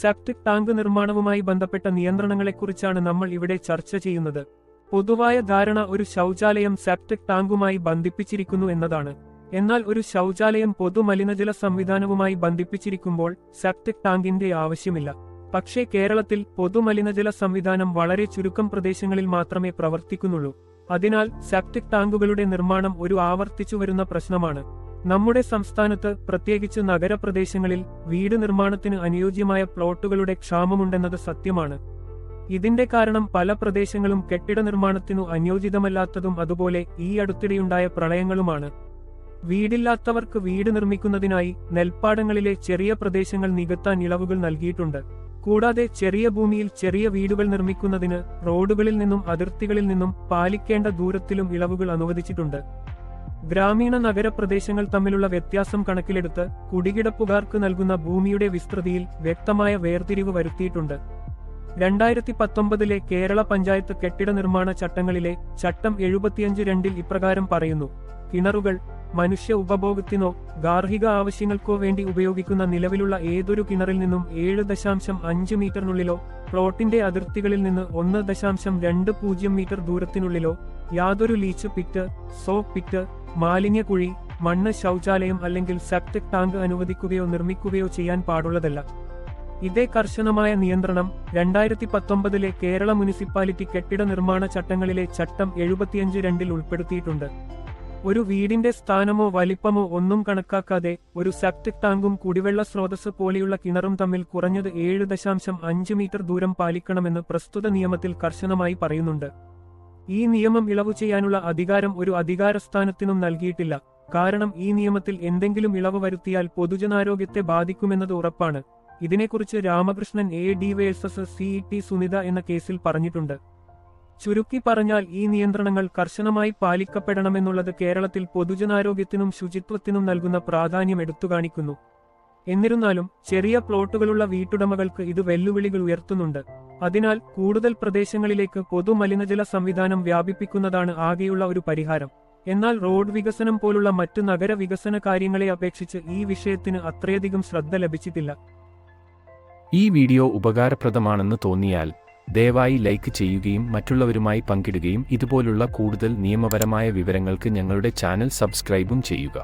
Septic tank നിർമ്മാണവുമായി ബന്ധപ്പെട്ട നിയന്ത്രണങ്ങളെക്കുറിച്ചാണ് നമ്മൾ ഇവിടെ ചർച്ച ചെയ്യുന്നത്. പൊതുവായ ധാരണ ഒരു ശൗചാലയം സെപ്റ്റിക് ടാങ്കുമായി ബന്ധിപ്പിച്ചിരിക്കുന്നു എന്നതാണ്. എന്നാൽ ഒരു ശൗചാലയം പൊതുമലിനജല സംവിധാനവുമായി ബന്ധിപ്പിച്ചിരിക്കുമ്പോൾ സെപ്റ്റിക് ടാങ്കിന്റെ ആവശ്യമില്ല. പക്ഷേ കേരളത്തിൽ പൊതുമലിനജല സംവിധാനം വളരെ ചുരുക്കം പ്രദേശങ്ങളിൽ മാത്രമേ പ്രവർത്തിക്കുന്നുള്ളൂ. അതിനാൽ സെപ്റ്റിക് ടാങ്കുകളുടെ നിർമ്മാണം ഒരു ആവർത്തിച്ചു വരുന്ന പ്രശ്നമാണ്. നമ്മുടെ സംസ്ഥാനത്ത് പ്രത്യേകിച്ച് നഗരപ്രദേശങ്ങളിൽ വീട് നിർമ്മാണത്തിന് അനുയോജ്യമായ പ്ലോട്ടുകളുടെ ക്ഷാമമുണ്ടെന്നത് സത്യമാണ്. ഇതിന്റെ കാരണം പല പ്രദേശങ്ങളും കെട്ടിട നിർമ്മാണത്തിനു അനുയോജിതമല്ലാത്തതും അതുപോലെ ഈ അടുത്തിടെയുണ്ടായ പ്രളയങ്ങളുമാണ്. വീടില്ലാത്തവർക്ക് വീട് നിർമ്മിക്കുന്നതിനായി നെൽപ്പാടങ്ങളിലെ ചെറിയ പ്രദേശങ്ങൾ നികത്താൻ ഇളവുകൾ നൽകിയിട്ടുണ്ട്. കൂടാതെ ചെറിയ ഭൂമിയിൽ ചെറിയ വീടുകൾ നിർമ്മിക്കുന്നതിന് റോഡുകളിൽ നിന്നും അതിർത്തികളിൽ നിന്നും പാലിക്കേണ്ട ദൂരത്തിലും ഇളവുകൾ അനുവദിച്ചിട്ടുണ്ട്. ഗ്രാമീണ നഗരപ്രദേശങ്ങൾ തമ്മിലുള്ള വ്യത്യാസം കണക്കിലെടുത്ത് കുടികിടപ്പുകാർക്ക് നൽകുന്ന ഭൂമിയുടെ വിസ്തൃതിയിൽ വ്യക്തമായ വേർതിരിവ് വരുത്തിയിട്ടുണ്ട്. രണ്ടായിരത്തി പത്തൊമ്പതിലെ കേരള പഞ്ചായത്ത് കെട്ടിട നിർമ്മാണ ചട്ടങ്ങളിലെ ചട്ടം എഴുപത്തിയഞ്ച് രണ്ടിൽ ഇപ്രകാരം പറയുന്നു. കിണറുകൾ മനുഷ്യ ഉപഭോഗത്തിനോ ഗാർഹിക ആവശ്യങ്ങൾക്കോ വേണ്ടി ഉപയോഗിക്കുന്ന നിലവിലുള്ള ഏതൊരു കിണറിൽ നിന്നും ഏഴ് ദശാംശം അഞ്ച് മീറ്ററിനുള്ളിലോ പ്ലോട്ടിന്റെ അതിർത്തികളിൽ നിന്ന് ഒന്ന് ദശാംശം രണ്ട് പൂജ്യം മീറ്റർ ദൂരത്തിനുള്ളിലോ യാതൊരു ലീച്ച് പിറ്റ് സോ പിറ്റ് മാലിന്യക്കുഴി മണ്ണ് ശൗചാലയം അല്ലെങ്കിൽ സെപ്റ്റിക് ടാങ്ക് അനുവദിക്കുകയോ നിർമ്മിക്കുകയോ ചെയ്യാൻ പാടുള്ളതല്ല. ഇതേ കർശനമായ നിയന്ത്രണം രണ്ടായിരത്തി പത്തൊമ്പതിലെ കേരള മുനിസിപ്പാലിറ്റി കെട്ടിട നിർമ്മാണ ചട്ടങ്ങളിലെ ചട്ടം എഴുപത്തിയഞ്ച് രണ്ടിൽ ഉൾപ്പെടുത്തിയിട്ടുണ്ട്. ഒരു വീടിന്റെ സ്ഥാനമോ വലിപ്പമോ ഒന്നും കണക്കാക്കാതെ ഒരു സെപ്റ്റിക് ടാങ്കും കുടിവെള്ള സ്രോതസ് പോലെയുള്ള കിണറും തമ്മിൽ കുറഞ്ഞത് ഏഴ് ദശാംശം അഞ്ച് മീറ്റർ ദൂരം പാലിക്കണമെന്ന് പ്രസ്തുത നിയമത്തിൽ കർശനമായി പറയുന്നുണ്ട്. ഈ നിയമം ഇളവു ചെയ്യാനുള്ള അധികാരം ഒരു അധികാരസ്ഥാനത്തിനും നൽകിയിട്ടില്ല. കാരണം ഈ നിയമത്തിൽ എന്തെങ്കിലും ഇളവ് വരുത്തിയാൽ പൊതുജനാരോഗ്യത്തെ ബാധിക്കുമെന്നത് ഉറപ്പാണ്. ഇതിനെക്കുറിച്ച് Ramakrishnan A D versus C T Sunitha എന്ന കേസിൽ പറഞ്ഞിട്ടുണ്ട്. ചുരുക്കി പറഞ്ഞാൽ ഈ നിയന്ത്രണങ്ങൾ കർശനമായി പാലിക്കപ്പെടണമെന്നുള്ളത് കേരളത്തിൽ പൊതുജനാരോഗ്യത്തിനും ശുചിത്വത്തിനും നൽകുന്ന പ്രാധാന്യം എടുത്തുകാണിക്കുന്നു. എന്നിരുന്നാലും ചെറിയ പ്ലോട്ടുകളുള്ള വീട്ടുടമകൾക്ക് ഇത് വെല്ലുവിളികൾ ഉയർത്തുന്നുണ്ട്. അതിനാൽ കൂടുതൽ പ്രദേശങ്ങളിലേക്ക് പൊതുമലിനജല സംവിധാനം വ്യാപിപ്പിക്കുന്നതാണ് ആകെയുള്ള ഒരു പരിഹാരം. എന്നാൽ റോഡ് വികസനം പോലുള്ള മറ്റു നഗര വികസന കാര്യങ്ങളെ അപേക്ഷിച്ച് ഈ വിഷയത്തിന് അത്രയധികം ശ്രദ്ധ ലഭിച്ചിട്ടില്ല. ഈ വീഡിയോ ഉപകാരപ്രദമാണെന്ന് തോന്നിയാൽ ദയവായി ലൈക്ക് ചെയ്യുകയും മറ്റുള്ളവരുമായി പങ്കിടുകയും ഇതുപോലുള്ള കൂടുതൽ നിയമപരമായ വിവരങ്ങൾക്ക് ഞങ്ങളുടെ ചാനൽ സബ്സ്ക്രൈബും ചെയ്യുക.